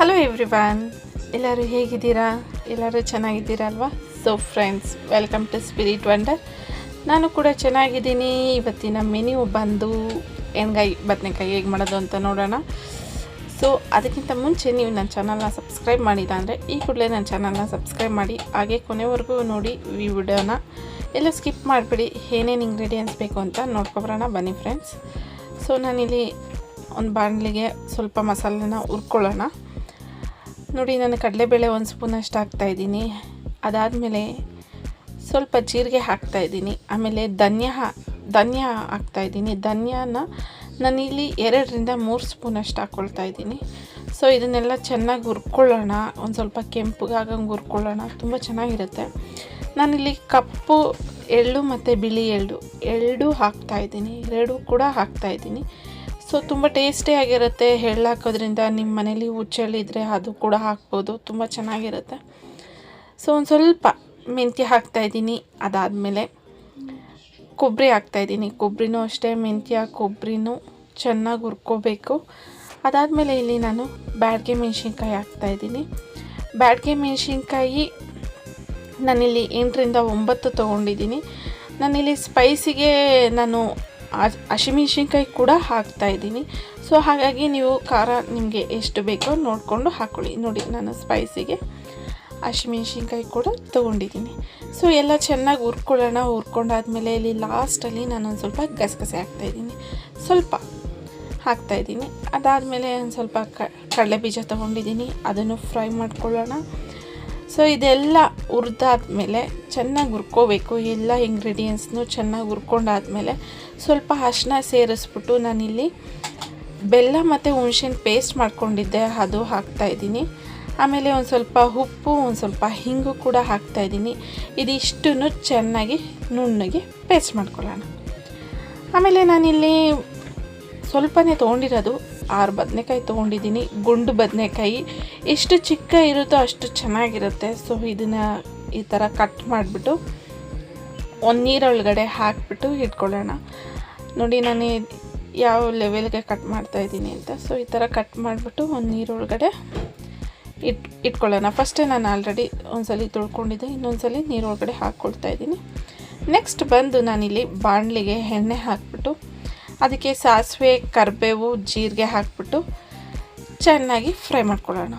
Hello everyone ಎಲ್ಲರೂ ಹೇಗಿದ್ದೀರಾ? ಎಲ್ಲರೂ ಚೆನ್ನಾಗಿದ್ದೀರಲ್ವಾ so friends welcome to spirit wonder ನಾನು ಕೂಡ ಚೆನ್ನಾಗಿದ್ದೀನಿ. ಇವತ್ತಿನ ಮೆನ್ಯೂ ಬಂದು ಎಣ್ಗಾಯಿ, ಬದನೆಕಾಯಿ ಹೇಗೆ ಮಾಡೋದು ಅಂತ ನೋಡೋಣ. ಸೊ ಅದಕ್ಕಿಂತ ಮುಂಚೆ ನೀವು ನನ್ನ ಚಾನಲ್ನ ಸಬ್ಸ್ಕ್ರೈಬ್ ಮಾಡಿದ ಅಂದರೆ ಈ ಕೂಡಲೇ ನನ್ನ ಚಾನಲ್ನ ಸಬ್ಸ್ಕ್ರೈಬ್ ಮಾಡಿ. ಹಾಗೆ ಕೊನೆವರೆಗೂ ನೋಡಿ ಈ ವಿಡಿಯೋನ. ಎಲ್ಲ ಸ್ಕಿಪ್ ಮಾಡಿಬಿಡಿ. ಏನೇನು ಇಂಗ್ರೀಡಿಯೆಂಟ್ಸ್ ಬೇಕು ಅಂತ ನೋಡ್ಕೊಬರೋಣ. ಬನ್ನಿ ಫ್ರೆಂಡ್ಸ್ ಸೊ ನಾನಿಲ್ಲಿ ಒಂದು ಬಾಣಲಿಗೆ ಸ್ವಲ್ಪ ಮಸಾಲೆನ ಹುರ್ಕೊಳ್ಳೋಣ. ನೋಡಿ, ನಾನು ಕಡಲೆಬೇಳೆ ಒಂದು ಸ್ಪೂನಷ್ಟು ಹಾಕ್ತಾಯಿದ್ದೀನಿ ಅದಾದಮೇಲೆ ಸ್ವಲ್ಪ ಜೀರಿಗೆ ಹಾಕ್ತಾಯಿದ್ದೀನಿ ಆಮೇಲೆ ಧನ್ಯ ಧನ್ಯ ಹಾಕ್ತಾಯಿದ್ದೀನಿ ಧನ್ಯನ ನಾನಿಲ್ಲಿ ಎರಡರಿಂದ ಮೂರು ಸ್ಪೂನಷ್ಟು ಹಾಕ್ಕೊಳ್ತಾ ಇದ್ದೀನಿ. ಸೊ ಇದನ್ನೆಲ್ಲ ಚೆನ್ನಾಗಿ ಹುರ್ಕೊಳ್ಳೋಣ. ಒಂದು ಸ್ವಲ್ಪ ಕೆಂಪುಗಾಗಂಗೆ ಹುರ್ಕೊಳ್ಳೋಣ. ತುಂಬ ಚೆನ್ನಾಗಿರುತ್ತೆ. ನಾನಿಲ್ಲಿ ಕಪ್ಪು, ಎಳ್ಳು ಮತ್ತು ಬಿಳಿ ಎಳ್ಳು ಎಳ್ಳು ಹಾಕ್ತಾಯಿದ್ದೀನಿ ಎರಡು ಕೂಡ ಹಾಕ್ತಾಯಿದ್ದೀನಿ ಸೊ ತುಂಬ ಟೇಸ್ಟಿಯಾಗಿರುತ್ತೆ ಎಳ್ಳಾಕೋದ್ರಿಂದ ನಿಮ್ಮ ಮನೇಲಿ ಹುಚ್ಚೆಳ್ಳಿದ್ರೆ ಅದು ಕೂಡ ಹಾಕ್ಬೋದು. ತುಂಬ ಚೆನ್ನಾಗಿರುತ್ತೆ. ಸೊ ಒಂದು ಸ್ವಲ್ಪ ಮೆಂತ್ಯ ಹಾಕ್ತಾಯಿದ್ದೀನಿ ಅದಾದಮೇಲೆ ಕೊಬ್ಬರಿ ಹಾಕ್ತಾಯಿದ್ದೀನಿ ಕೊಬ್ಬರಿನೂ ಅಷ್ಟೇ, ಮೆಂತ್ಯ ಕೊಬ್ಬರಿನೂ ಚೆನ್ನಾಗಿ ಹುರ್ಕೋಬೇಕು. ಅದಾದಮೇಲೆ ಇಲ್ಲಿ ನಾನು ಬ್ಯಾಡ್ಗೆ ಮೆಣಸಿನ್ಕಾಯಿ ಹಾಕ್ತಾಯಿದ್ದೀನಿ ಬ್ಯಾಡ್ಗೆ ಮೆಣಸಿನ್ಕಾಯಿ ನಾನಿಲ್ಲಿ ಎಂಟರಿಂದ ಒಂಬತ್ತು ತೊಗೊಂಡಿದ್ದೀನಿ. ನಾನಿಲ್ಲಿ ಸ್ಪೈಸಿಗೆ ನಾನು ಹಸಿಮೆಣ್ಸಿನ್ಕಾಯಿ ಕೂಡ ಹಾಕ್ತಾ ಇದ್ದೀನಿ. ಸೊ ಹಾಗಾಗಿ ನೀವು ಖಾರ ನಿಮಗೆ ಎಷ್ಟು ಬೇಕೋ ನೋಡಿಕೊಂಡು ಹಾಕ್ಕೊಳ್ಳಿ ನೋಡಿ, ನಾನು ಸ್ಪೈಸಿಗೆ ಹಸಿಮೆಣ್ಸಿನ್ಕಾಯಿ ಕೂಡ ತೊಗೊಂಡಿದ್ದೀನಿ. ಸೊ ಎಲ್ಲ ಚೆನ್ನಾಗಿ ಹುರ್ಕೊಳ್ಳೋಣ. ಹುರ್ಕೊಂಡಾದ್ಮೇಲೆ ಇಲ್ಲಿ ಲಾಸ್ಟಲ್ಲಿ ನಾನೊಂದು ಸ್ವಲ್ಪ ಗಸಗಸೆ ಹಾಕ್ತಾಯಿದ್ದೀನಿ ಸ್ವಲ್ಪ ಹಾಕ್ತಾಯಿದ್ದೀನಿ ಅದಾದಮೇಲೆ ಒಂದು ಸ್ವಲ್ಪ ಕಡಲೆ ಬೀಜ ತೊಗೊಂಡಿದ್ದೀನಿ. ಅದನ್ನು ಫ್ರೈ ಮಾಡ್ಕೊಳ್ಳೋಣ. ಸೊ ಇದೆಲ್ಲ ಹುರಿದಾದ್ಮೇಲೆ ಚೆನ್ನಾಗಿ ಹುರ್ಕೋಬೇಕು. ಎಲ್ಲ ಇಂಗ್ರೀಡಿಯೆಂಟ್ಸ್ನು ಚೆನ್ನಾಗಿ ಹುರ್ಕೊಂಡಾದ್ಮೇಲೆ ಸ್ವಲ್ಪ ಅರಿಶಿನ ಸೇರಿಸ್ಬಿಟ್ಟು ನಾನಿಲ್ಲಿ ಬೆಲ್ಲ ಮತ್ತು ಹುಣ್ಸೆಹಣ್ಣು ಪೇಸ್ಟ್ ಮಾಡ್ಕೊಂಡಿದ್ದೆ. ಅದು ಹಾಕ್ತಾಯಿದ್ದೀನಿ ಆಮೇಲೆ ಒಂದು ಸ್ವಲ್ಪ ಉಪ್ಪು, ಒಂದು ಸ್ವಲ್ಪ ಹಿಂಗು ಕೂಡ ಹಾಕ್ತಾಯಿದ್ದೀನಿ ಇದಿಷ್ಟು ಚೆನ್ನಾಗಿ ನುಣ್ಣಗೆ ಪೇಸ್ಟ್ ಮಾಡ್ಕೊಳ್ಳೋಣ. ಆಮೇಲೆ ನಾನಿಲ್ಲಿ ಸ್ವಲ್ಪನೇ ತೊಗೊಂಡಿರೋದು. ಆರು ಬದನೆಕಾಯಿ ತೊಗೊಂಡಿದ್ದೀನಿ. ಗುಂಡು ಬದನೆಕಾಯಿ. ಎಷ್ಟು ಚಿಕ್ಕ ಇರುತ್ತೋ ಅಷ್ಟು ಚೆನ್ನಾಗಿರುತ್ತೆ. ಸೊ ಇದನ್ನು ಈ ಥರ ಕಟ್ ಮಾಡಿಬಿಟ್ಟು ಒಂದು ನೀರೊಳಗಡೆ ಹಾಕಿಬಿಟ್ಟು ಇಟ್ಕೊಳ್ಳೋಣ. ನೋಡಿ, ನಾನು ಯಾವ ಲೆವೆಲ್ಗೆ ಕಟ್ ಮಾಡ್ತಾ ಇದ್ದೀನಿ ಅಂತ. ಸೊ ಈ ಥರ ಕಟ್ ಮಾಡಿಬಿಟ್ಟು ಒಂದು ನೀರೊಳಗಡೆ ಇಟ್, ಇಟ್ಕೊಳ್ಳೋಣ. ಫಸ್ಟೇ ನಾನು ಆಲ್ರೆಡಿ ಒಂದ್ಸಲಿ ತೊಳ್ಕೊಂಡಿದ್ದೆ. ಇನ್ನೊಂದ್ಸಲಿ ನೀರೊಳಗಡೆ ಹಾಕ್ಕೊಳ್ತಾ ಇದ್ದೀನಿ. ನೆಕ್ಸ್ಟ್ ಬಂದು ನಾನಿಲ್ಲಿ ಬಾಣಲಿಗೆ ಎಣ್ಣೆ ಹಾಕ್ಬಿಟ್ಟು ಅದಕ್ಕೆ ಸಾಸಿವೆ, ಕರಿಬೇವು, ಜೀರಿಗೆ ಹಾಕ್ಬಿಟ್ಟು ಚೆನ್ನಾಗಿ ಫ್ರೈ ಮಾಡ್ಕೊಳ್ಳೋಣ.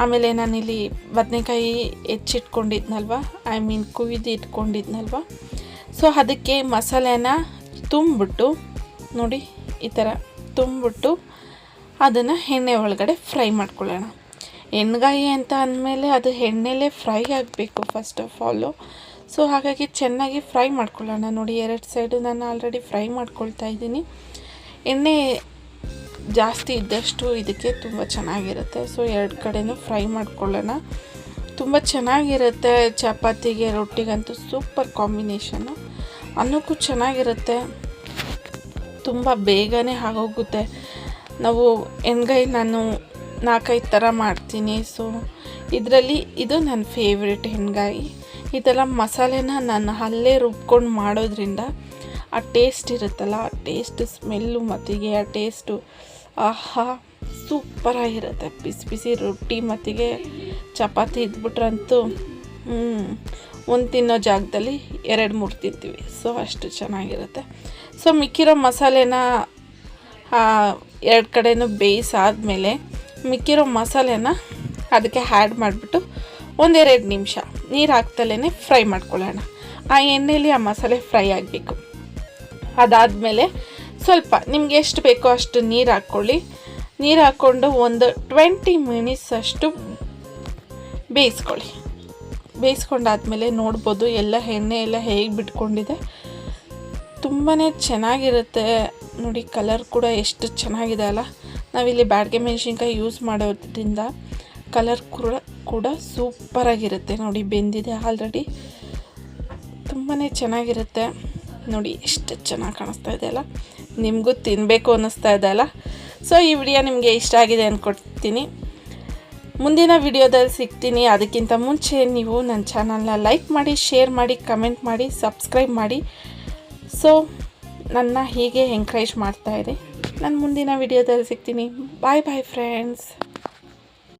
ಆಮೇಲೆ ನಾನಿಲ್ಲಿ ಬದನೆಕಾಯಿ ಹೆಚ್ಚಿಟ್ಕೊಂಡಿದ್ನಲ್ವ? ಐ ಮೀನ್ ಕುಯ್ದು ಇಟ್ಕೊಂಡಿದ್ನಲ್ವ? ಸೊ ಅದಕ್ಕೆ ಮಸಾಲೆನ ತುಂಬಿಟ್ಟು, ನೋಡಿ, ಈ ಥರ ತುಂಬಿಟ್ಟು ಅದನ್ನು ಎಣ್ಣೆ ಒಳಗಡೆ ಫ್ರೈ ಮಾಡ್ಕೊಳ್ಳೋಣ. ಎಣ್ಣೆಗಾಯಿ ಅಂತ ಅಂದಮೇಲೆ ಅದು ಎಣ್ಣೆಲೇ ಫ್ರೈ ಆಗಬೇಕು ಫಸ್ಟ್ ಆಫ್ ಆಲು ಸೊ ಹಾಗಾಗಿ ಚೆನ್ನಾಗಿ ಫ್ರೈ ಮಾಡ್ಕೊಳ್ಳೋಣ ನೋಡಿ. ಎರಡು ಸೈಡು ನಾನು ಆಲ್ರೆಡಿ ಫ್ರೈ ಮಾಡ್ಕೊಳ್ತಾ ಇದ್ದೀನಿ. ಎಣ್ಣೆ ಜಾಸ್ತಿ ಇದ್ದಷ್ಟು ಇದಕ್ಕೆ ತುಂಬ ಚೆನ್ನಾಗಿರುತ್ತೆ. ಸೊ ಎರಡು ಕಡೆನೂ ಫ್ರೈ ಮಾಡ್ಕೊಳ್ಳೋಣ. ತುಂಬ ಚೆನ್ನಾಗಿರುತ್ತೆ ಚಪಾತಿಗೆ, ರೊಟ್ಟಿಗಂತೂ ಸೂಪರ್ ಕಾಂಬಿನೇಷನ್ನು ಅನ್ನಕ್ಕೂ ಚೆನ್ನಾಗಿರುತ್ತೆ. ತುಂಬ ಬೇಗನೆ ಆಗೋಗುತ್ತೆ. ನಾವು ಎಣ್ಗೈ ನಾನು ನಾಲ್ಕೈದು ಥರ ಮಾಡ್ತೀನಿ. ಸೊ ಇದರಲ್ಲಿ ಇದು ನನ್ನ ಫೇವ್ರೆಟ್ ಎಣ್ಗಾಯಿ ಇದೆಲ್ಲ ಮಸಾಲೆನ ನಾನು ಅಲ್ಲೇ ರುಬ್ಕೊಂಡು ಮಾಡೋದ್ರಿಂದ ಆ ಟೇಸ್ಟ್ ಇರುತ್ತಲ್ಲ, ಆ ಟೇಸ್ಟ್ ಸ್ಮೆಲ್ಲು ಮತ್ತಿಗೆ, ಆ ಟೇಸ್ಟು ಆಹಾ ಸೂಪರಾಗಿರುತ್ತೆ ಬಿಸಿ ಬಿಸಿ ರೊಟ್ಟಿ ಮತ್ತಿಗೆ ಚಪಾತಿ ಇದ್ಬಿಟ್ರಂತೂ ಒಂದು ತಿನ್ನೋ ಜಾಗದಲ್ಲಿ ಎರಡು ಮೂರು ತಿಂತೀವಿ. ಸೊ ಅಷ್ಟು ಚೆನ್ನಾಗಿರುತ್ತೆ. ಸೊ ಮಿಕ್ಕಿರೋ ಮಸಾಲೆನ ಎರಡು ಕಡೆಯೂ ಬೇಯಿಸಾದ್ಮೇಲೆ ಮಿಕ್ಕಿರೋ ಮಸಾಲೆನ ಅದಕ್ಕೆ ಆ್ಯಡ್ ಮಾಡಿಬಿಟ್ಟು ಒಂದೆರಡು ನಿಮಿಷ. ನೀರು ಹಾಕ್ತಲೇ ಫ್ರೈ ಮಾಡ್ಕೊಳ್ಳೋಣ. ಆ ಎಣ್ಣೆಯಲ್ಲಿ ಆ ಮಸಾಲೆ ಫ್ರೈ ಆಗಬೇಕು. ಅದಾದಮೇಲೆ ಸ್ವಲ್ಪ ನಿಮಗೆ ಎಷ್ಟು ಬೇಕೋ ಅಷ್ಟು ನೀರು ಹಾಕ್ಕೊಳ್ಳಿ. ನೀರು ಹಾಕ್ಕೊಂಡು ಒಂದು ಟ್ವೆಂಟಿ ಮಿನಿಟ್ಸ್ ಅಷ್ಟು ಬೇಯಿಸ್ಕೊಳ್ಳಿ. ಬೇಯಿಸ್ಕೊಂಡಾದ್ಮೇಲೆ ನೋಡ್ಬೋದು ಎಲ್ಲ ಎಣ್ಣೆ ಎಲ್ಲ ಹೇಗೆ ಬಿಟ್ಕೊಂಡಿದೆ. ತುಂಬಾ ಚೆನ್ನಾಗಿರುತ್ತೆ. ನೋಡಿ ಕಲರ್ ಕೂಡ ಎಷ್ಟು ಚೆನ್ನಾಗಿದೆ ಅಲ್ಲ. ನಾವಿಲ್ಲಿ ಬ್ಯಾಡ್ಗೆ ಮೆಣಸಿನ್ಕಾಯಿ ಯೂಸ್ ಮಾಡೋದ್ರಿಂದ ಕಲರ್ ಕೂಡ ಕೂಡ ಸೂಪರಾಗಿರುತ್ತೆ ನೋಡಿ, ಬೆಂದಿದೆ ಆಲ್ರೆಡಿ ತುಂಬಾ ಚೆನ್ನಾಗಿರುತ್ತೆ. ನೋಡಿ, ಎಷ್ಟು ಚೆನ್ನಾಗಿ ಕಾಣಿಸ್ತಾ ಇದೆ ಅಲ್ಲ? ನಿಮಗೂ ತಿನ್ನಬೇಕು ಅನ್ನಿಸ್ತಾ ಇದೆ ಅಲ್ಲ? ಸೊ ಈ ವಿಡಿಯೋ ನಿಮಗೆ ಇಷ್ಟ ಆಗಿದೆ ಅಂದ್ಕೊಡ್ತೀನಿ ಮುಂದಿನ ವಿಡಿಯೋದಲ್ಲಿ ಸಿಗ್ತೀನಿ. ಅದಕ್ಕಿಂತ ಮುಂಚೆ ನೀವು ನನ್ನ ಚಾನಲ್ನ ಲೈಕ್ ಮಾಡಿ ಶೇರ್ ಮಾಡಿ ಕಮೆಂಟ್ ಮಾಡಿ ಸಬ್ಸ್ಕ್ರೈಬ್ ಮಾಡಿ. ಸೊ ನನ್ನ ಹೀಗೆ ಎಂಕರೇಜ್ ಮಾಡ್ತಾಯಿರಿ ನಾನು ಮುಂದಿನ ವಿಡಿಯೋದಲ್ಲಿ ಸಿಗ್ತೀನಿ. ಬಾಯ್ ಬಾಯ್ ಫ್ರೆಂಡ್ಸ್